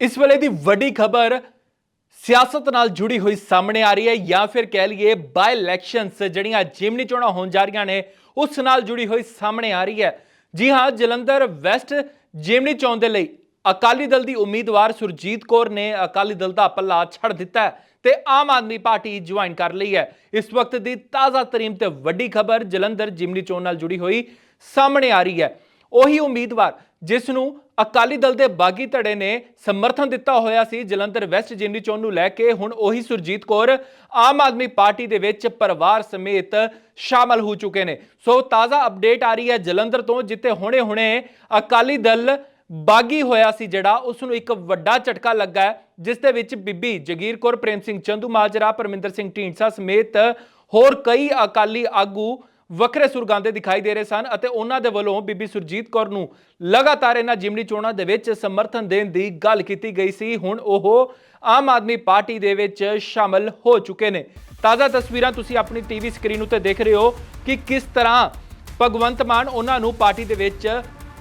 ਇਸ ਵੇਲੇ ਦੀ ਵੱਡੀ ਖਬਰ ਸਿਆਸਤ ਨਾਲ ਜੁੜੀ ਹੋਈ ਸਾਹਮਣੇ ਆ ਰਹੀ ਹੈ ਜਾਂ ਫਿਰ ਕਹਿ ਲਈਏ ਬਾਈ ਇਲੈਕਸ਼ਨਸ ਜਿਹੜੀਆਂ ਜਿਮਨੀ ਚੋਣਾਂ ਹੋਣ ਜਾ ਰਹੀਆਂ ਨੇ, ਉਸ ਨਾਲ ਜੁੜੀ ਹੋਈ ਸਾਹਮਣੇ ਆ ਰਹੀ ਹੈ। ਜੀ ਹਾਂ, ਜਲੰਧਰ ਵੈਸਟ ਜਿਮਨੀ ਚੋਣ ਦੇ ਲਈ ਅਕਾਲੀ ਦਲ ਦੀ ਉਮੀਦਵਾਰ ਸੁਰਜੀਤ ਕੌਰ ਨੇ ਅਕਾਲੀ ਦਲ ਦਾ ਪੱਲਾ ਛੱਡ ਦਿੱਤਾ ਹੈ ਤੇ ਆਮ ਆਦਮੀ ਪਾਰਟੀ ਜੁਆਇਨ ਕਰ ਲਈ ਹੈ। ਇਸ ਵਕਤ ਦੀ ਤਾਜ਼ਾ ਤਰੀਮ ਤੇ ਵੱਡੀ ਖਬਰ ਜਲੰਧਰ ਜਿਮਨੀ ਚੋਣ ਨਾਲ ਜੁੜੀ ਹੋਈ ਸਾਹਮਣੇ ਆ ਰਹੀ ਹੈ। ਉਹੀ ਉਮੀਦਵਾਰ ਜਿਸ ਨੂੰ ਅਕਾਲੀ ਦਲ ਦੇ ਬਾਗੀ ਧੜੇ ਨੇ ਸਮਰਥਨ ਦਿੱਤਾ ਹੋਇਆ ਸੀ। ਜਲੰਧਰ ਵੈਸਟ ਜਿਮਨੀ ਚੋਣ ਨੂੰ ਲੈ ਕੇ ਹੁਣ ਉਹੀ ਸੁਰਜੀਤ ਕੌਰ ਆਮ ਆਦਮੀ ਪਾਰਟੀ ਦੇ ਵਿੱਚ ਪਰਿਵਾਰ ਸਮੇਤ ਸ਼ਾਮਲ ਹੋ ਚੁੱਕੇ ਨੇ। ਸੋ ਤਾਜ਼ਾ ਅਪਡੇਟ ਆ ਰਹੀ ਹੈ ਜਲੰਧਰ ਤੋਂ, ਜਿੱਥੇ ਹੁਣੇ-ਹੁਣੇ ਅਕਾਲੀ ਦਲ ਬਾਗੀ ਹੋਇਆ ਸੀ ਜਿਹੜਾ ਉਸ ਨੂੰ ਇੱਕ ਵੱਡਾ ਝਟਕਾ ਲੱਗਾ ਹੈ, ਜਿਸ ਦੇ ਵਿੱਚ ਬੀਬੀ ਜਗੀਰ ਕੌਰ, ਪ੍ਰੇਮ ਸਿੰਘ ਚੰਦੂ ਮਾਜਰਾ ਪਰਮਿੰਦਰ ਸਿੰਘ ਢੀਂਡਸਾ ਸਮੇਤ ਹੋਰ ਕਈ ਅਕਾਲੀ ਆਗੂ ਵੱਖਰੇ ਸੁਰਗਾਂਦੇ ਦਿਖਾਈ ਦੇ ਰਹੇ ਸਨ ਅਤੇ ਉਹਨਾਂ ਦੇ ਵੱਲੋਂ ਬੀਬੀ ਸੁਰਜੀਤ ਕੌਰ ਨੂੰ ਲਗਾਤਾਰ ਇਹਨਾਂ ਜਿਮਨੀ ਚੋਣਾਂ ਦੇ ਵਿੱਚ ਸਮਰਥਨ ਦੇਣ ਦੀ ਗੱਲ ਕੀਤੀ ਗਈ ਸੀ। ਹੁਣ ਉਹ ਆਮ ਆਦਮੀ ਪਾਰਟੀ ਦੇ ਵਿੱਚ ਸ਼ਾਮਲ ਹੋ ਚੁੱਕੇ ਨੇ। ਤਾਜ਼ਾ ਤਸਵੀਰਾਂ ਤੁਸੀਂ ਆਪਣੀ ਟੀਵੀ ਸਕਰੀਨ ਉੱਤੇ ਦੇਖ ਰਹੇ ਹੋ ਕਿ ਕਿਸ ਤਰ੍ਹਾਂ ਭਗਵੰਤ ਮਾਨ ਉਹਨਾਂ ਨੂੰ ਪਾਰਟੀ ਦੇ ਵਿੱਚ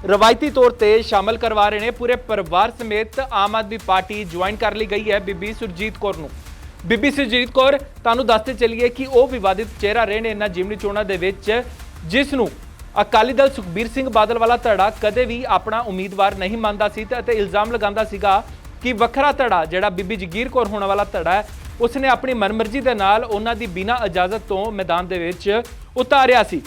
ਰਵਾਇਤੀ ਤੌਰ ਤੇ ਸ਼ਾਮਲ ਕਰਵਾ ਰਹੇ ਨੇ। ਪੂਰੇ ਪਰਿਵਾਰ ਸਮੇਤ ਆਮ ਆਦਮੀ ਪਾਰਟੀ ਜੁਆਇਨ ਕਰ ਲਈ ਗਈ ਹੈ ਬੀਬੀ ਸੁਰਜੀਤ ਕੌਰ ਨੂੰ। ਬੀਬੀ ਸੁਰਜੀਤ ਕੌਰ, ਤੁਹਾਨੂੰ ਦੱਸਦੇ ਚੱਲੀਏ ਕਿ ਉਹ ਵਿਵਾਦਿਤ ਚਿਹਰਾ ਰਹੇ ਨੇ ਇਹਨਾਂ ਜਿਮਨੀ ਚੋਣਾਂ ਦੇ ਵਿੱਚ, ਜਿਸ ਨੂੰ ਅਕਾਲੀ ਦਲ ਸੁਖਬੀਰ ਸਿੰਘ ਬਾਦਲ ਵਾਲਾ ਧੜਾ ਕਦੇ ਵੀ ਆਪਣਾ ਉਮੀਦਵਾਰ ਨਹੀਂ ਮੰਨਦਾ ਸੀ ਤੇ ਅਤੇ ਇਲਜ਼ਾਮ ਲਗਾਉਂਦਾ ਸੀਗਾ ਕਿ ਵੱਖਰਾ ਧੜਾ ਜਿਹੜਾ ਬੀਬੀ ਜਗੀਰ ਕੌਰ ਹੋਣ ਵਾਲਾ ਧੜਾ ਹੈ, ਉਸਨੇ ਆਪਣੀ ਮਨਮਰਜ਼ੀ ਦੇ ਨਾਲ ਉਹਨਾਂ ਦੀ ਬਿਨਾਂ ਇਜਾਜ਼ਤ ਤੋਂ ਮੈਦਾਨ ਦੇ ਵਿੱਚ ਉਤਾਰਿਆ ਸੀ।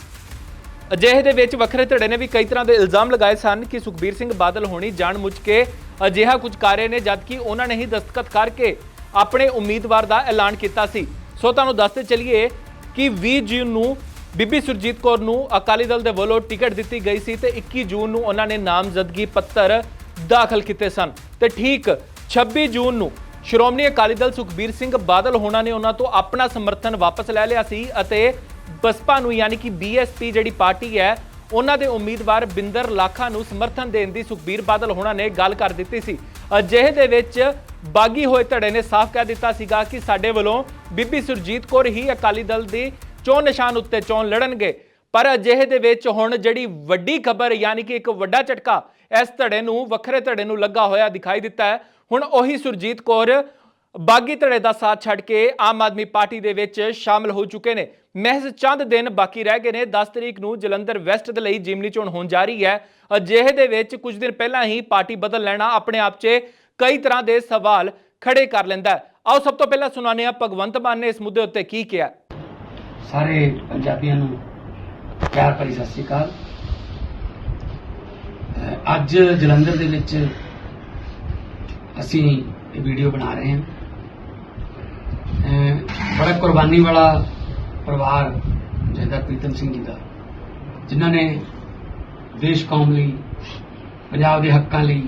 ਅਜਿਹੇ ਦੇ ਵਿੱਚ ਵੱਖਰੇ ਧੜੇ ਨੇ ਵੀ ਕਈ ਤਰ੍ਹਾਂ ਦੇ ਇਲਜ਼ਾਮ ਲਗਾਏ ਸਨ ਕਿ ਸੁਖਬੀਰ ਸਿੰਘ ਬਾਦਲ ਹੋਣੀ ਜਾਣਬੁੱਝ ਕੇ ਅਜਿਹਾ ਕੁਝ ਕਰ ਰਹੇ ਨੇ, ਜਦਕਿ ਉਹਨਾਂ ਨੇ ਹੀ ਦਸਤਖਤ ਕਰਕੇ ਆਪਣੇ ਉਮੀਦਵਾਰ ਦਾ ਐਲਾਨ ਕੀਤਾ ਸੀ। ਸੋ ਤੁਹਾਨੂੰ ਦੱਸਦੇ ਚੱਲੀਏ ਕਿ 20 ਜੂਨ ਨੂੰ ਬੀਬੀ ਸੁਰਜੀਤ ਕੌਰ ਨੂੰ ਅਕਾਲੀ ਦਲ ਦੇ ਵੱਲੋਂ ਟਿਕਟ ਦਿੱਤੀ ਗਈ ਸੀ ਤੇ 21 ਜੂਨ ਨੂੰ ਉਹਨਾਂ ਨੇ ਨਾਮਜ਼ਦਗੀ ਪੱਤਰ ਦਾਖਲ ਕੀਤੇ ਸਨ। ਤੇ ਠੀਕ 26 ਜੂਨ ਨੂੰ ਸ਼੍ਰੋਮਣੀ ਅਕਾਲੀ ਦਲ ਸੁਖਬੀਰ ਸਿੰਘ ਬਾਦਲ ਹੋਣਾ ਨੇ ਉਹਨਾਂ ਤੋਂ ਆਪਣਾ ਸਮਰਥਨ ਵਾਪਸ ਲੈ ਲਿਆ ਸੀ ਅਤੇ ਬਸਪਾ ਨੂੰ ਯਾਨੀ ਕਿ ਬੀਐਸਪੀ ਜਿਹੜੀ ਪਾਰਟੀ ਹੈ, ਉਹਨਾਂ ਦੇ ਉਮੀਦਵਾਰ ਬਿੰਦਰ ਲਾਖਾ ਨੂੰ ਸਮਰਥਨ ਦੇਣ ਦੀ ਸੁਖਬੀਰ ਬਾਦਲ ਹੋਣਾ ਨੇ ਗੱਲ ਕਰ ਦਿੱਤੀ ਸੀ। ਅਜਿਹੇ ਦੇ ਵਿੱਚ ਬਾਗੀ ਹੋਏ ਧੜੇ ਨੇ ਸਾਫ਼ ਕਹਿ ਦਿੱਤਾ ਸੀਗਾ ਕਿ ਸਾਡੇ ਵੱਲੋਂ ਬੀਬੀ ਸੁਰਜੀਤ ਕੌਰ ਹੀ ਅਕਾਲੀ ਦਲ ਦੀ ਚੋਣ ਨਿਸ਼ਾਨ ਉੱਤੇ ਚੋਣ ਲੜਨਗੇ। ਪਰ ਅਜਿਹੇ ਦੇ ਵਿੱਚ ਹੁਣ ਜਿਹੜੀ ਵੱਡੀ ਖਬਰ ਯਾਨੀ ਕਿ ਇੱਕ ਵੱਡਾ ਝਟਕਾ ਇਸ ਧੜੇ ਨੂੰ ਵੱਖਰੇ ਧੜੇ ਨੂੰ ਲੱਗਾ ਹੋਇਆ ਦਿਖਾਈ ਦਿੱਤਾ ਹੈ। ਹੁਣ ਉਹੀ ਸੁਰਜੀਤ ਕੌਰ ਬਾਗੀ ਧੜੇ ਦਾ ਸਾਥ ਛੱਡ ਕੇ ਆਮ ਆਦਮੀ ਪਾਰਟੀ ਦੇ ਵਿੱਚ ਸ਼ਾਮਲ ਹੋ ਚੁੱਕੇ ਨੇ। ਮਹਿਜ਼ ਚੰਦ ਦਿਨ ਬਾਕੀ ਰਹਿ ਗਏ ਨੇ। 10 ਤਰੀਕ ਨੂੰ ਜਲੰਧਰ ਵੈਸਟ ਦੇ ਲਈ ਜਿਮਨੀ ਚੋਣ ਹੋਣ ਜਾ ਰਹੀ ਹੈ। ਅਜਿਹੇ ਦੇ ਵਿੱਚ ਕੁਝ ਦਿਨ ਪਹਿਲਾਂ ਹੀ ਪਾਰਟੀ ਬਦਲ ਲੈਣਾ ਆਪਣੇ ਆਪ 'ਚ ਕਈ ਤਰ੍ਹਾਂ ਦੇ ਸਵਾਲ ਖੜੇ ਕਰ ਲੈਂਦਾ ਹੈ। ਆਓ ਸਭ ਤੋਂ ਪਹਿਲਾਂ ਸੁਣਾਉਂਦੇ ਹਾਂ ਭਗਵੰਤ ਮਾਨ ਨੇ ਇਸ ਮੁੱਦੇ ਉੱਤੇ ਕੀ ਕਿਹਾ। ਸਾਰੇ ਪੰਜਾਬੀਆਂ ਨੂੰ ਪਿਆਰ ਭਰੀ ਸਤਿ ਸ਼੍ਰੀ ਅਕਾਲ। ਅੱਜ ਜਲੰਧਰ ਦੇ ਵਿੱਚ ਅਸੀਂ ਇਹ ਵੀਡੀਓ ਬਣਾ ਰਹੇ ਹਾਂ। ਬੜਾ ਕੁਰਬਾਨੀ ਵਾਲਾ ਪਰਿਵਾਰ ਜੈਦਾ ਪ੍ਰੀਤਮ ਸਿੰਘ ਜੀ ਦਾ, ਜਿਨ੍ਹਾਂ ਨੇ ਦੇਸ਼ ਕੌਮ ਲਈ, ਪੰਜਾਬ ਦੇ ਹੱਕਾਂ ਲਈ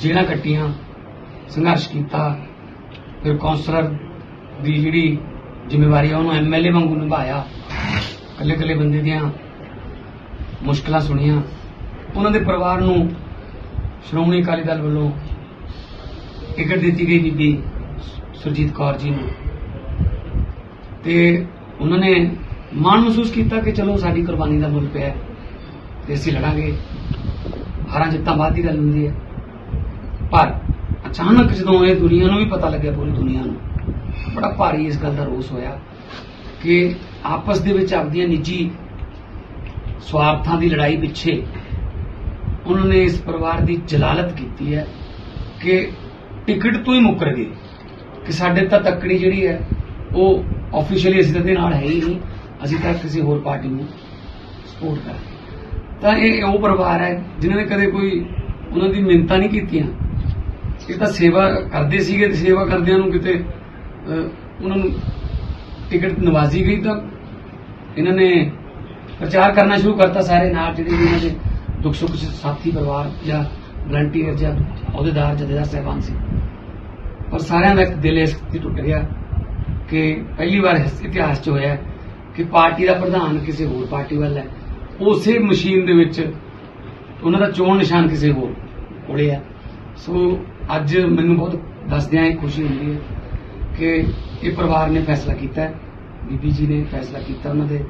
ਜੇਲ੍ਹਾਂ ਕੱਟੀਆਂ, ਸੰਘਰਸ਼ ਕੀਤਾ, ਫਿਰ ਕੌਂਸਲਰ ਦੀ ਜਿਹੜੀ ਜ਼ਿੰਮੇਵਾਰੀ ਆ, ਉਹਨੂੰ ਐਮਐਲਏ ਵਾਂਗੂ ਨਿਭਾਇਆ ਇਕੱਲੇ ਇਕੱਲੇ ਬੰਦੇ ਦੀਆਂ ਮੁਸ਼ਕਲਾਂ ਸੁਣੀਆਂ, ਉਹਨਾਂ ਦੇ ਪਰਿਵਾਰ ਨੂੰ ਸ਼੍ਰੋਮਣੀ ਅਕਾਲੀ ਦਲ ਵੱਲੋਂ ਟਿਕਟ ਦਿੱਤੀ ਗਈ ਬੀਬੀ ਸੁਰਜੀਤ ਕੌਰ ਜੀ ਨੂੰ। ਤੇ ਉਹਨਾਂ ਨੇ ਮਾਣ ਮਹਿਸੂਸ ਕੀਤਾ ਕਿ ਚਲੋ ਸਾਡੀ ਕੁਰਬਾਨੀ ਦਾ ਮੁੱਲ ਪਿਆ ਤੇ ਅਸੀਂ ਲੜਾਂਗੇ। ਹਾਰਾਂ ਜਿੱਤਾਂ ਬਾਅਦ ਦੀ ਗੱਲ ਹੁੰਦੀ ਹੈ। ਪਰ ਅਚਾਨਕ ਜਦੋਂ ਇਹ ਦੁਨੀਆ ਨੂੰ ਵੀ ਪਤਾ ਲੱਗਿਆ, ਪੂਰੀ ਦੁਨੀਆ ਨੂੰ, ਬੜਾ ਭਾਰੀ ਇਸ ਗੱਲ ਦਾ ਰੋਸ ਹੋਇਆ ਕਿ ਆਪਸ ਦੇ ਵਿੱਚ ਆਪਦੀਆਂ ਨਿੱਜੀ ਸਵਾਰਥਾਂ ਦੀ ਲੜਾਈ ਪਿੱਛੇ ਉਹਨਾਂ ਨੇ ਇਸ ਪਰਿਵਾਰ ਦੀ ਜਲਾਲਤ ਕੀਤੀ ਹੈ ਕਿ ਟਿਕਟ ਤੋਂ ਹੀ ਮੁੱਕਰ ਗਏ। ਕਿ ਸਾਡੇ ਤਾਂ ਤੱਕੜੀ ਜਿਹੜੀ ਹੈ, ਉਹ ਆਫੀਸ਼ੀਅਲੀ ਅਸੀਂ ਤਾਂ ਨਾਲ ਹੈ ਹੀ ਨਹੀਂ। ਅਸੀਂ ਤਾਂ ਕਿਸੇ ਹੋਰ ਪਾਰਟੀ ਨੂੰ ਸਪੋਰਟ ਕਰਾਂਗੇ ਤਾਂ ਇਹ ਉਹ ਪਰਿਵਾਰ ਹੈ, ਜਿਨ੍ਹਾਂ ਨੇ ਕਦੇ ਕੋਈ ਉਹਨਾਂ ਦੀ ਮਿੰਨਤਾਂ ਨਹੀਂ ਕੀਤੀਆਂ। ਇਹ ਤਾਂ ਸੇਵਾ ਕਰਦੇ ਸੀਗੇ ਤੇ ਸੇਵਾ ਕਰਦਿਆਂ ਨੂੰ ਕਿਤੇ ਉਹਨਾਂ ਨੂੰ ਟਿਕਟ ਨਵਾਜ਼ੀ ਗਈ ਤਾਂ ਇਹਨਾਂ ਨੇ ਪ੍ਰਚਾਰ ਕਰਨਾ ਸ਼ੁਰੂ ਕਰਤਾ ਸਾਰੇ ਨਾਲ, ਜਿਹੜੇ ਇਹਨਾਂ ਦੇ ਦੁੱਖ ਸੁੱਖ ਸਾਥੀ, ਪਰਿਵਾਰ ਜਾਂ ਵਲੰਟੀਅਰ ਜਾਂ ਅਹੁਦੇਦਾਰ, ਜਥੇਦਾਰ, ਸਹਿਬਾਨ ਸੀ। ਔਰ ਸਾਰਿਆਂ ਦਾ ਇੱਕ ਦਿਲ ਇਸ ਤੇ ਟੁੱਟ ਗਿਆ ਕਿ ਪਹਿਲੀ ਵਾਰ ਇਤਿਹਾਸ 'ਚ ਹੋਇਆ ਕਿ ਪਾਰਟੀ ਦਾ ਪ੍ਰਧਾਨ ਕਿਸੇ ਹੋਰ ਪਾਰਟੀ ਵੱਲ ਹੈ। ਉਸੇ ਮਸ਼ੀਨ ਦੇ ਵਿੱਚ ਉਹਨਾਂ ਦਾ ਚੋਣ ਨਿਸ਼ਾਨ ਕਿਸੇ ਹੋਰ ਕੋਲੇ ਹੈ ਸੋ ਅੱਜ ਮੈਨੂੰ ਬਹੁਤ ਦੱਸਦਿਆਂ ਇਹ ਖੁਸ਼ੀ ਹੁੰਦੀ ਹੈ ਕਿ ਇਹ ਪਰਿਵਾਰ ਨੇ ਫੈਸਲਾ ਕੀਤਾ ਹੈ। ਬੀਬੀ ਜੀ ਨੇ ਫੈਸਲਾ ਕੀਤਾ ਉਹਨਾਂ ਦੇ,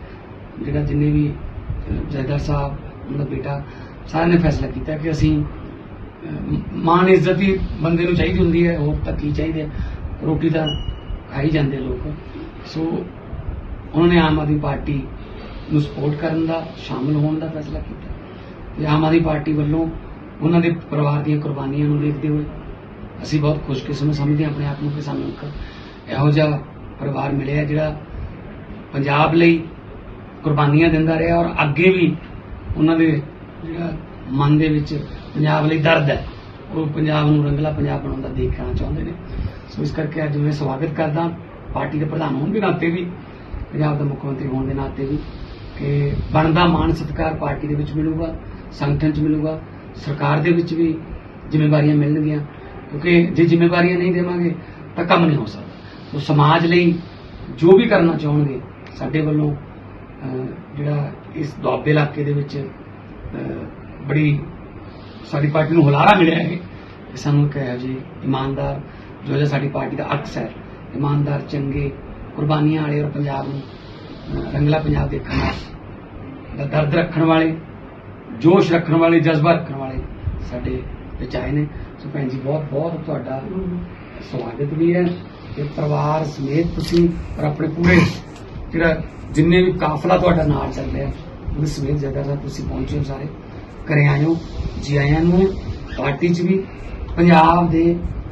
ਜਿਹੜਾ ਜਿੰਨੇ ਵੀ ਜਾਇਦਾਦ ਸਾਹਿਬ, ਉਹਨਾਂ ਦਾ ਬੇਟਾ, ਸਾਰਿਆਂ ਨੇ ਫੈਸਲਾ ਕੀਤਾ ਕਿ ਅਸੀਂ ਅਹ ਮਾਣ ਇੱਜ਼ਤ ਹੀ ਬੰਦੇ ਨੂੰ ਚਾਹੀਦੀ ਹੁੰਦੀ ਹੈ ਉਹ ਤਾਂ ਚਾਹੀਦੀ ਹੈ? ਰੋਟੀ ਤਾਂ ਖਾਈ ਜਾਂਦੇ ਲੋਕ ਸੋ ਉਹਨਾਂ ਨੇ ਆਮ ਆਦਮੀ ਪਾਰਟੀ ਨੂੰ ਸਪੋਰਟ ਕਰਨ ਦਾ, ਸ਼ਾਮਲ ਹੋਣ ਦਾ ਫੈਸਲਾ ਕੀਤਾ ਤੇ ਆਮ ਆਦਮੀ ਪਾਰਟੀ ਵੱਲੋਂ ਉਹਨਾਂ ਦੇ ਪਰਿਵਾਰ ਦੀਆਂ ਕੁਰਬਾਨੀਆਂ ਨੂੰ ਦੇਖਦੇ ਹੋਏ ਅਸੀਂ ਬਹੁਤ ਖੁਸ਼ਕਿਸਮਤ ਸਮਝਦੇ ਹਾਂ, ਆਪਣੇ ਆਪ ਨੂੰ ਕਿ ਸਾਨੂੰ ਇੱਕ ਇਹੋ ਜਿਹਾ ਪਰਿਵਾਰ ਮਿਲਿਆ ਜਿਹੜਾ ਪੰਜਾਬ ਲਈ ਕੁਰਬਾਨੀਆਂ ਦਿੰਦਾ ਰਿਹਾ ਔਰ ਅੱਗੇ ਵੀ ਉਹਨਾਂ ਦੇ ਜਿਹੜਾ ਮਨ ਦੇ ਵਿੱਚ ਪੰਜਾਬ ਲਈ ਦਰਦ ਹੈ। ਉਹ ਪੰਜਾਬ ਨੂੰ ਰੰਗਲਾ ਪੰਜਾਬ ਬਣਾਉਣ ਦਾ ਦੇਖਣਾ ਚਾਹੁੰਦੇ ਨੇ। ਸੋ ਇਸ ਕਰਕੇ ਅੱਜ ਮੈਂ ਸਵਾਗਤ ਕਰਦਾ। ਪਾਰਟੀ ਦੇ ਪ੍ਰਧਾਨ ਹੋਣ ਦੇ ਨਾਤੇ ਵੀ, ਪੰਜਾਬ ਦਾ ਮੁੱਖ ਮੰਤਰੀ ਹੋਣ ਦੇ ਨਾਤੇ ਵੀ ਕਿ ਬਣਦਾ ਮਾਣ ਸਤਿਕਾਰ ਪਾਰਟੀ ਦੇ ਵਿੱਚ ਮਿਲੂਗਾ, ਸੰਗਠਨ 'ਚ ਮਿਲੂਗਾ, ਸਰਕਾਰ ਦੇ ਵਿੱਚ ਵੀ ਜ਼ਿੰਮੇਵਾਰੀਆਂ ਮਿਲਣਗੀਆਂ। ਕਿਉਂਕਿ ਜੇ ਜ਼ਿੰਮੇਵਾਰੀਆਂ ਨਹੀਂ ਦੇਵਾਂਗੇ ਤਾਂ ਕੰਮ ਨਹੀਂ ਹੋ ਸਕਦਾ। ਸੋ ਸਮਾਜ ਲਈ ਜੋ ਵੀ ਕਰਨਾ ਚਾਹੁੰਗੇ ਸਾਡੇ ਵੱਲੋਂ ਜਿਹੜਾ ਇਸ ਦੁਆਬੇ ਇਲਾਕੇ ਦੇ ਵਿੱਚ ਬੜੀ ਸਾਡੀ ਪਾਰਟੀ ਨੂੰ ਹੁਲਾਰਾ ਮਿਲਿਆ ਹੈ। ਕਿ ਸਾਨੂੰ ਇੱਕ ਇਹੋ ਜਿਹੇ ਇਮਾਨਦਾਰ, ਜੋ ਹੈ ਸਾਡੀ ਪਾਰਟੀ ਦਾ ਅਕਸ ਹੈ, ਇਮਾਨਦਾਰ, ਚੰਗੇ, ਕੁਰਬਾਨੀਆਂ ਵਾਲੇ ਔਰ ਪੰਜਾਬ ਨੂੰ ਰੰਗਲਾ ਪੰਜਾਬ ਦੇਖਣ ਦਾ ਦਰਦ ਰੱਖਣ ਵਾਲੇ, ਜੋਸ਼ ਰੱਖਣ ਵਾਲੇ, ਜਜ਼ਬਾ ਰੱਖਣ ਵਾਲੇ ਸਾਡੇ ਵਿੱਚ ਆਏ ਨੇ। ਸੋ ਭੈਣ ਜੀ, ਬਹੁਤ ਬਹੁਤ ਤੁਹਾਡਾ ਸਵਾਗਤ ਵੀ ਹੈ ਤੇ ਪਰਿਵਾਰ ਸਮੇਤ ਤੁਸੀਂ ਔਰ ਆਪਣੇ ਪੂਰੇ ਜਿਹੜਾ ਜਿੰਨੇ ਵੀ ਕਾਫਲਾ ਤੁਹਾਡਾ ਨਾਲ ਚੱਲ ਰਿਹਾ ਉਹ ਸਮੇਤ ਜਗ੍ਹਾ ਦਾ ਤੁਸੀਂ ਪਹੁੰਚੇ ਹੋ ਸਾਰੇ। ਆਏ ਹੋ ਜੀ ਆਇਆਂ ਨੂੰ ਪਾਰਟੀ 'ਚ ਵੀ ਪੰਜਾਬ ਦੇ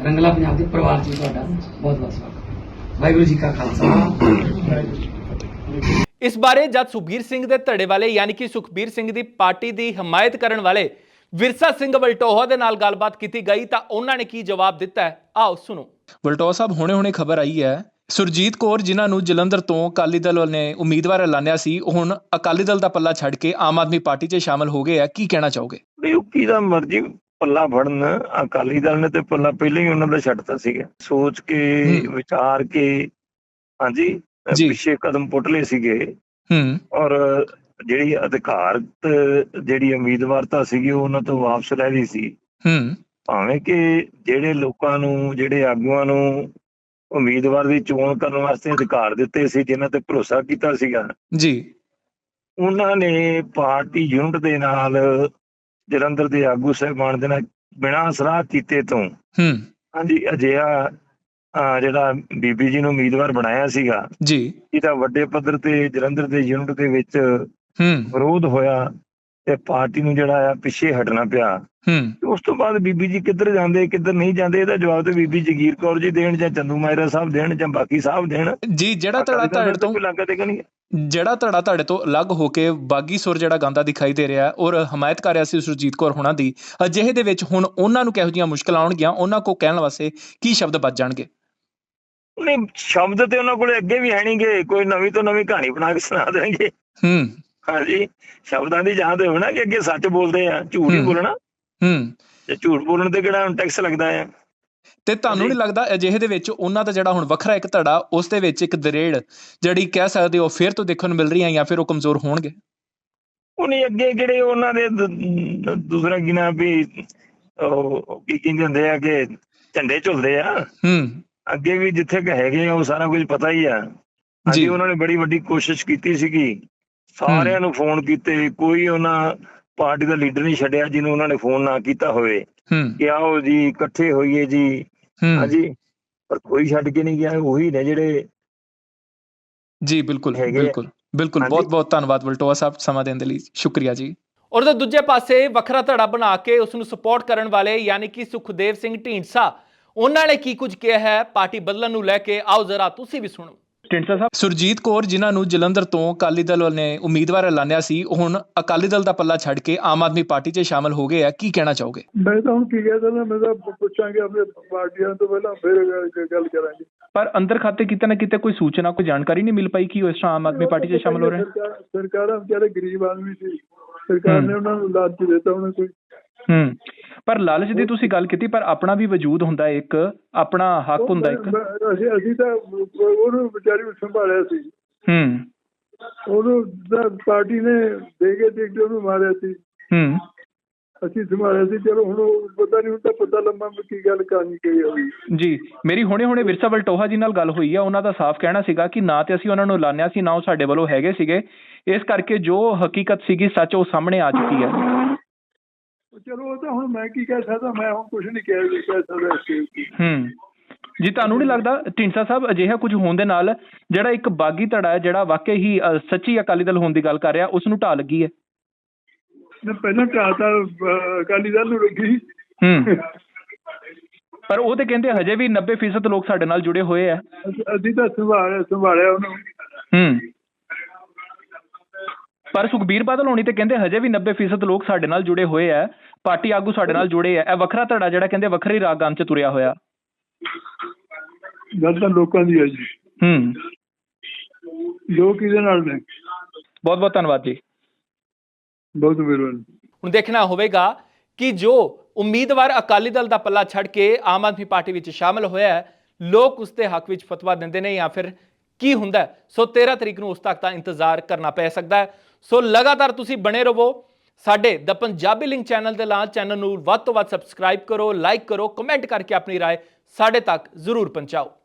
ਰੰਗਲਾ ਪੰਜਾਬ ਦੇ ਪਰਿਵਾਰ 'ਚ ਵੀ ਤੁਹਾਡਾ ਬਹੁਤ ਬਹੁਤ ਸਵਾਗਤ। ਵਾਹਿਗੁਰੂ ਜੀ ਕਾ ਖਾਲਸਾ। ਵਾਹਿਗੁਰੂ ਜੀ ਕੀ ਫਤਿਹ ਇਸ ਬਾਰੇ ਜਦ ਸੁਖਬੀਰ ਸਿੰਘ ਦੇ ਧੜੇ ਵਾਲੇ ਯਾਨੀ ਕਿ ਸੁਖਬੀਰ ਸਿੰਘ ਦੀ ਪਾਰਟੀ ਦੀ ਹਮਾਇਤ ਕਰਨ ਵਾਲੇ ਵਿਰਸਾ ਸਿੰਘ ਵਲਟੋਹਾ ਦੇ ਨਾਲ ਗੱਲਬਾਤ ਕੀਤੀ ਗਈ ਤਾਂ ਉਹਨਾਂ ਨੇ ਕੀ ਜਵਾਬ ਦਿੱਤਾ ਆਓ ਸੁਣੋ। ਵਲਟੋਆ ਸਾਹਿਬ ਹੁਣੇ-ਹੁਣੇ ਖਬਰ ਆਈ ਹੈ ਸੁਰਜੀਤ ਕੌਰ ਜਿਨ੍ਹਾਂ ਨੂੰ ਜਲੰਧਰ ਤੋਂ ਅਕਾਲੀ ਦਲ ਨੇ ਉਮੀਦਵਾਰ ਐਲਾਨਿਆ ਸੀ ਉਹ ਹੁਣ ਅਕਾਲੀ ਦਲ ਦਾ ਪੱਲਾ ਛੱਡ ਕੇ ਆਮ ਆਦਮੀ ਪਾਰਟੀ 'ਚ ਸ਼ਾਮਲ ਹੋ ਗਏ ਆ ਕੀ ਕਹਿਣਾ ਚਾਹੋਗੇ? ਵੀ ਉਹ ਕਿਹਦਾ ਮਰਜ਼ੀ ਪੱਲਾ ਫੜਨ ਅਕਾਲੀ ਦਲ ਨੇ ਤੇ ਪੱਲਾ ਪਹਿਲਾਂ ਹੀ ਉਹਨਾਂ ਦਾ ਛੱਡਤਾ ਸੀਗਾ। ਸੋਚ ਕੇ। ਵਿਚਾਰ ਕੇ ਹਾਂਜੀ। ਪਿੱਛੇ ਕਦਮ ਪੁੱਟ ਲਏ ਸੀਗੇ। ਹੂੰ। ਔਰ ਜਿਹੜੀ ਅਧਿਕਾਰਤ ਜਿਹੜੀ ਉਮੀਦਵਾਰਤਾ ਸੀਗੀ ਉਹ ਉਹਨਾਂ ਤੋਂ ਵਾਪਸ ਲੈ ਲਈ ਸੀ। ਹੂੰ। ਭਾਵੇਂ ਕਿ ਜਿਹੜੇ ਲੋਕਾਂ ਨੂੰ ਜਿਹੜੇ ਆਗੂਆਂ ਨੂੰ ਉਮੀਦਵਾਰ ਦੀ ਚੋਣ ਕਰਨ ਵਾਸਤੇ ਅਧਿਕਾਰ ਦਿੱਤੇ ਸੀ ਜਿਨ੍ਹਾਂ ਤੇ ਭਰੋਸਾ ਕੀਤਾ ਸੀਗਾ। ਜੀ। ਉਹਨਾਂ ਨੇ ਪਾਰਟੀ ਯੂਨਿਟ ਦੇ ਨਾਲ ਜਲੰਧਰ ਦੇ ਆਗੂ ਸਹਿਬਾਨ ਦੇ ਨਾਲ ਬਿਨਾਂ ਸਲਾਹ ਕੀਤੇ ਤੋਂ ਹੂੰ। ਹਾਂਜੀ ਅਜਿਹਾ ਜਿਹੜਾ ਬੀਬੀ ਜੀ ਨੂੰ ਉਮੀਦਵਾਰ ਬਣਾਇਆ ਸੀਗਾ ਜੀ। ਇਹਦਾ ਵੱਡੇ ਪੱਧਰ ਤੇ ਜਲੰਧਰ ਦੇ ਯੂਨਿਟ ਦੇ ਵਿੱਚ ਹੂੰ। ਵਿਰੋਧ ਹੋਇਆ। ਤੇ ਪਾਰਟੀ ਨੂੰ ਜਿਹੜਾ ਆ ਪਿੱਛੇ ਹਟਣਾ ਪਿਆ। ਹੂੰ। ਉਸ ਤੋਂ ਬਾਅਦ ਬੀਬੀ ਜੀ ਕਿੱਧਰ ਜਾਂਦੇ ਕਿੱਧਰ ਨਹੀਂ ਜਾਂਦੇ ਇਹਦਾ ਜਵਾਬ ਤੇ ਬੀਬੀ ਜਗੀਰ ਕੌਰ ਜੀ ਦੇਣ ਜਾਂ ਚੰਦੂ ਮਾਇਰਾ ਸਾਹਿਬ ਦੇਣ ਜਾਂ ਬਾਕੀ ਸਾਹਿਬ ਦੇਣ। ਜੀ ਜਿਹੜਾ ਧੜਾ ਦਾ ਤੋਂ ਜਿਹੜਾ ਧੜਾ ਧੜੇ ਤੋਂ ਅਲੱਗ ਹੋ ਕੇ ਬਾਗੀ ਸੁਰ ਜਿਹੜਾ ਗਾਉਂਦਾ ਦਿਖਾਈ ਦੇ ਰਿਹਾ ਔਰ ਹਮਾਇਤ ਕਰ ਰਿਹਾ ਸੀ ਸੁਰਜੀਤ ਕੌਰ ਹੋਣਾ ਦੀ ਅਜਿਹੇ ਦੇ ਵਿੱਚ ਹੁਣ ਉਹਨਾਂ ਨੂੰ ਕਿਹੋ ਜੀਆਂ ਮੁਸ਼ਕਲਾਂ ਆਉਣਗੀਆਂ? ਉਹਨਾਂ ਕੋ ਕਹਿਣ ਵਾਸਤੇ ਕੀ ਸ਼ਬਦ ਬਚ ਜਾਣਗੇ? ਨਹੀਂ ਸ਼ਬਦ ਤੇ ਉਹਨਾਂ ਕੋਲੇ ਅੱਗੇ ਵੀ ਹੈ ਨਹੀਂਗੇ ਕੋਈ ਨਵੀਂ ਤੋਂ ਨਵੀਂ ਕਹਾਣੀ ਬਣਾ ਕੇ ਸੁਣਾ ਦੇਣਗੇ। ਹੂੰ। ਹਾਂਜੀ ਸ਼ਬਦਾਂ ਦੀ ਜਾਂਚ ਹੋਵੇ ਨਾ ਕਿ ਅੱਗੇ ਸੱਚ ਬੋਲਦੇ ਆ ਝੂਠ ਹੀ। ਬੋਲਣਾ। ਹੂੰ। ਤੇ ਝੂਠ ਬੋਲਣ ਤੇ ਕਿਹੜਾ ਟੈਕਸ ਲੱਗਦਾ ਆ? ਤੇ ਤੁਹਾਨੂੰ। ਨਹੀਂ ਲੱਗਦਾ ਅਜਿਹੇ ਦੇ ਵਿੱਚ ਉਹਨਾਂ ਦਾ ਜਿਹੜਾ ਹੁਣ ਵੱਖਰਾ ਇੱਕ ਧੜਾ ਉਸ ਦੇ ਵਿੱਚ ਇੱਕ ਦਰੇੜ ਜਿਹੜੀ ਕਹਿ ਸਕਦੇ ਹੋ ਫਿਰ ਤੋਂ ਦੇਖਣ ਨੂੰ ਮਿਲ ਰਹੀ ਹੈ ਜਾਂ ਫਿਰ ਉਹ ਕਮਜ਼ੋਰ ਹੋਣਗੇ? ਉਹਨੇ ਅੱਗੇ ਕਿਹੜੇ ਉਹਨਾਂ ਦੇ ਦੂਸਰਾ ਕੀ ਨਾ ਵੀ ਉਹ ਕੀ ਕਹਿੰਦੇ ਹੁੰਦੇ ਆ ਕਿ ਝੰਡੇ ਝੁਲਦੇ ਆ। ਹੂੰ। ਅੱਗੇ ਵੀ ਜਿੱਥੇ ਹੈਗੇ ਆ ਉਹ ਸਾਰਾ ਕੁਝ ਪਤਾ ਹੀ ਆ। ਜੀ। ਉਹਨਾਂ ਨੇ ਬੜੀ ਵੱਡੀ ਕੋਸ਼ਿਸ਼ ਕੀਤੀ ਸੀਗੀ। ਸਾਰਿਆਂ ਨੂੰ ਫੋਨ ਕੀਤੇ ਕੋਈ ਉਹਨਾਂ ਪਾਰਟੀ ਦਾ ਲੀਡਰ ਨਹੀਂ ਛੱਡਿਆ ਜਿਹਨੂੰ ਉਹਨਾਂ ਨੇ ਫੋਨ ਨਾ ਕੀਤਾ ਹੋਵੇ। ਕਿ ਆਓ ਜੀ ਇਕੱਠੇ ਹੋਈਏ ਜੀ। ਹੂੰ। ਹਾਂਜੀ ਪਰ ਕੋਈ ਛੱਡ ਕੇ ਨਹੀਂ ਗਿਆ ਉਹੀ ਨੇ ਜਿਹੜੇ ਜੀ ਬਿਲਕੁਲ। ਬਿਲਕੁਲ ਬਿਲਕੁਲ। ਬਹੁਤ ਬਹੁਤ ਧੰਨਵਾਦ ਵਲਟੋਆ ਸਾਹਿਬ ਸਮਾਂ ਦੇਣ ਦੇ ਲਈ। ਸ਼ੁਕਰੀਆ ਜੀ। ਔਰ ਉਹਦੇ ਦੂਜੇ ਪਾਸੇ ਵੱਖਰਾ ਧੜਾ ਬਣਾ ਕੇ ਉਸ ਨੂੰ ਸਪੋਰਟ ਕਰਨ ਵਾਲੇ ਯਾਨੀ ਕਿ ਸੁਖਦੇਵ ਸਿੰਘ ਢੀਂਡਸਾ ਉਹਨਾਂ ਨੇ ਕੀ ਕੁਝ ਕਿਹਾ ਹੈ? ਪਾਰਟੀ ਬਦਲਣ ਨੂੰ ਲੈ ਕੇ ਆਓ ਜ਼ਰਾ ਤੁਸੀਂ ਵੀ ਸੁਣੋ। ਢਿੰਡਸਾ ਸਾਹਿਬ। ਸੁਰਜੀਤ ਕੌਰ ਜਿਨ੍ਹਾਂ ਨੂੰ ਜਲੰਧਰ ਤੋਂ ਅਕਾਲੀ ਦਲ ਨੇ ਉਮੀਦਵਾਰ ਐਲਾਨਿਆ ਸੀ ਉਹ ਹੁਣ ਅਕਾਲੀ ਦਲ ਦਾ ਪੱਲਾ ਛੱਡ ਕੇ ਆਮ ਆਦਮੀ ਪਾਰਟੀ 'ਚ ਸ਼ਾਮਲ ਹੋ ਗਏ ਆ। ਕੀ ਕਹਿਣਾ ਚਾਹੋਗੇ? ਮੈਂ ਤਾਂ ਹੁਣ ਕੀ ਕਹਿ ਨਾ ਮੈਂ ਤਾਂ ਪੁੱਛਾਂਗੇ ਆਪਣੇ ਪਾਰਟੀਆਂ ਤੋਂ ਪਹਿਲਾਂ ਫਿਰ ਗੱਲ- ਕਰਾਂਗੇ। ਪਰ ਅੰਦਰ ਖਾਤੇ ਕਿਤੇ ਨਾ ਕਿਤੇ ਕੋਈ ਸੂਚਨਾ ਕੋਈ ਜਾਣਕਾਰੀ ਨਹੀਂ ਮਿਲ ਪਾਈ ਕਿ ਉਹ ਇਸ ਤਰ੍ਹਾਂ ਆਮ ਆਦਮੀ ਪਾਰਟੀ 'ਚ ਸ਼ਾਮਲ ਹੋ ਰਹੇ ਸਰਕਾਰ- ਵਿਚਾਰੇ ਗਰੀਬ ਆਦਮੀ ਸੀ। ਸਰਕਾਰ ਨੇ। ਉਹਨਾਂ ਨੂੰ ਲਾਲਚ ਦਿੱਤਾ ਉਹਨੇ ਕੋਈ ਹੂੰ। ਪਰ ਲਾਲਚ ਦੀ ਤੁਸੀਂ ਗੱਲ ਕੀਤੀ ਪਰ ਆਪਣਾ ਵੀ ਵਜੂਦ ਹੁੰਦਾ ਇੱਕ ਆਪਣਾ ਹੱਕ ਹੁੰਦਾ ਇੱਕ। ਮੈਂ- ਅਸੀਂ ਅਸੀਂ ਤਾਂ ਉਹਨੂੰ ਵਿਚਾਰੀ ਨੂੰ ਸੰਭਾਲਿਆ ਸੀ। ਹੂੰ। ਉਹਨੂੰ ਤਾਂ ਪਾਰਟੀ ਨੇ ਦੇ ਕੇ ਕੇ ਉਹਨੂੰ ਮਾਰਿਆ ਸੀ। ਹੂੰ। ਅਸੀਂ ਸੰਭਾਲਿਆ ਸੀ। ਚਲੋ ਹੁਣ ਪਤਾ ਨਹੀਂ ਤਾਂ ਪਤਾ ਲੰਮਾ ਵੀ ਕੀ ਗੱਲ ਕਰਨੀ ਕਹੀ ਹੋਈ ਜੀ ਮੇਰੀ ਹੁਣੇ ਹੁਣੇ ਵਿਰਸਾ ਵਲਟੋਹਾ ਜੀ ਨਾਲ ਗੱਲ ਹੋਈ ਆ। ਉਹਨਾਂ ਦਾ ਸਾਫ਼ ਕਹਿਣਾ ਸੀਗਾ ਕਿ ਨਾ ਤੇ ਅਸੀਂ ਉਹਨਾਂ ਨੂੰ ਲਾਣਿਆ ਸੀ ਨਾ ਉਹ ਸਾਡੇ ਵੱਲੋਂ ਹੈਗੇ ਸੀਗੇ। ਇਸ ਕਰਕੇ ਜੋ ਹਕੀਕਤ ਸੀਗੀ ਸੱਚ ਉਹ ਸਾਹਮਣੇ ਆ ਚੁੱਕੀ ਹੈ। ਚਲੋ ਉਹ ਤਾਂ ਹੁਣ ਮੈਂ ਕੀ ਕਹਿ ਸਕਦਾ ਮੈਂ ਹੁਣ ਕੁਝ ਨਹੀਂ ਕਹਿ ਕਹਿ ਸਕਦਾ ਇਸ ਹੂੰ। ਜੀ ਤੁਹਾਨੂੰ ਨਹੀਂ ਲੱਗਦਾ ਢੀਂਡਸਾ ਸਾਹਿਬ ਅਜਿਹਾ ਕੁਝ ਹੋਣ ਦੇ ਨਾਲ ਜਿਹੜਾ ਇੱਕ ਬਾਗੀ ਧੜਾ ਹੈ ਜਿਹੜਾ ਵਾਕਈ ਹੀ ਸੱਚੀ ਅਕਾਲੀ ਦਲ ਹੋਣ ਦੀ ਗੱਲ ਕਰ ਰਿਹਾ ਉਸ ਨੂੰ ਢਾਹ ਲੱਗੀ ਹੈ? ਮੈਂ ਪਹਿਲਾਂ ਕਹਾ ਤਾਂ ਅਹ, ਅਕਾਲੀ ਦਲ ਨੂੰ ਲੱਗੀ। ਹੂੰ। ਪਰ ਉਹ ਤੇ ਕਹਿੰਦੇ ਹਜੇ ਵੀ 90% ਲੋਕ ਸਾਡੇ ਨਾਲ ਜੁੜੇ ਹੋਏ ਆ। ਅਸੀਂ ਤਾਂ ਸੰਭਾਲਿਆ ਸੰਭਾਲਿਆ ਉਹਨੂੰ। ਹੂੰ। ਪਰ ਸੁਖਬੀਰ ਬਾਦਲ ਹੋਣੀ ਤੇ ਕਹਿੰਦੇ ਹਜੇ ਵੀ 90% ਲੋਕ ਸਾਡੇ ਨਾਲ ਜੁੜੇ ਹੋਏ ਆ ਪਾਰਟੀ ਆਗੂ ਸਾਡੇ ਨਾਲ ਜੁੜੇ ਆ ਇਹ ਵੱਖਰਾ ਧੜਾ ਜਿਹੜਾ ਕਹਿੰਦੇ ਵੱਖਰੀ ਰਾਗਾਂ 'ਚ ਤੁਰਿਆ ਹੋਇਆ। ਗੱਲ ਤਾਂ ਲੋਕਾਂ ਦੀ ਹੈ ਜੀ। ਹੂੰ। ਲੋਕ ਇਹਦੇ ਨਾਲ ਨੇ। ਬਹੁਤ ਬਹੁਤ ਧੰਨਵਾਦ ਜੀ। ਬਹੁਤ ਮਿਹਰਬਾਨੀ। ਹੁਣ ਦੇਖਣਾ ਹੋਵੇਗਾ ਕਿ ਜੋ ਉਮੀਦਵਾਰ ਅਕਾਲੀ ਦਲ ਦਾ ਪੱਲਾ ਛੱਡ ਕੇ ਆਮ ਆਦਮੀ ਪਾਰਟੀ ਵਿੱਚ ਸ਼ਾਮਲ ਹੋਇਆ ਹੈ ਲੋਕ ਉਸ ਦੇ ਹੱਕ ਵਿੱਚ ਫਤਵਾ ਦਿੰਦੇ ਨੇ ਜਾਂ ਫਿਰ ਕੀ ਹੁੰਦਾ। ਸੋ 13 ਤਰੀਕ ਨੂੰ ਉਸ ਤੱਕ ਦਾ ਇੰਤਜ਼ਾਰ ਕਰਨਾ ਪੈ ਸਕਦਾ ਹੈ। ਸੋ ਲਗਾਤਾਰ ਤੁਸੀਂ ਬਣੇ ਰਹੋ ਸਾਡੇ ਦ ਪੰਜਾਬੀ ਲਿੰਕ ਚੈਨਲ ਦੇ ਨਾਲ ਚੈਨਲ ਨੂੰ ਵੱਧ ਤੋਂ ਵੱਧ ਸਬਸਕ੍ਰਾਈਬ ਕਰੋ ਲਾਈਕ ਕਰੋ ਕਮੈਂਟ ਕਰਕੇ ਆਪਣੀ رائے ਸਾਡੇ ਤੱਕ ਜ਼ਰੂਰ ਪਹੁੰਚਾਓ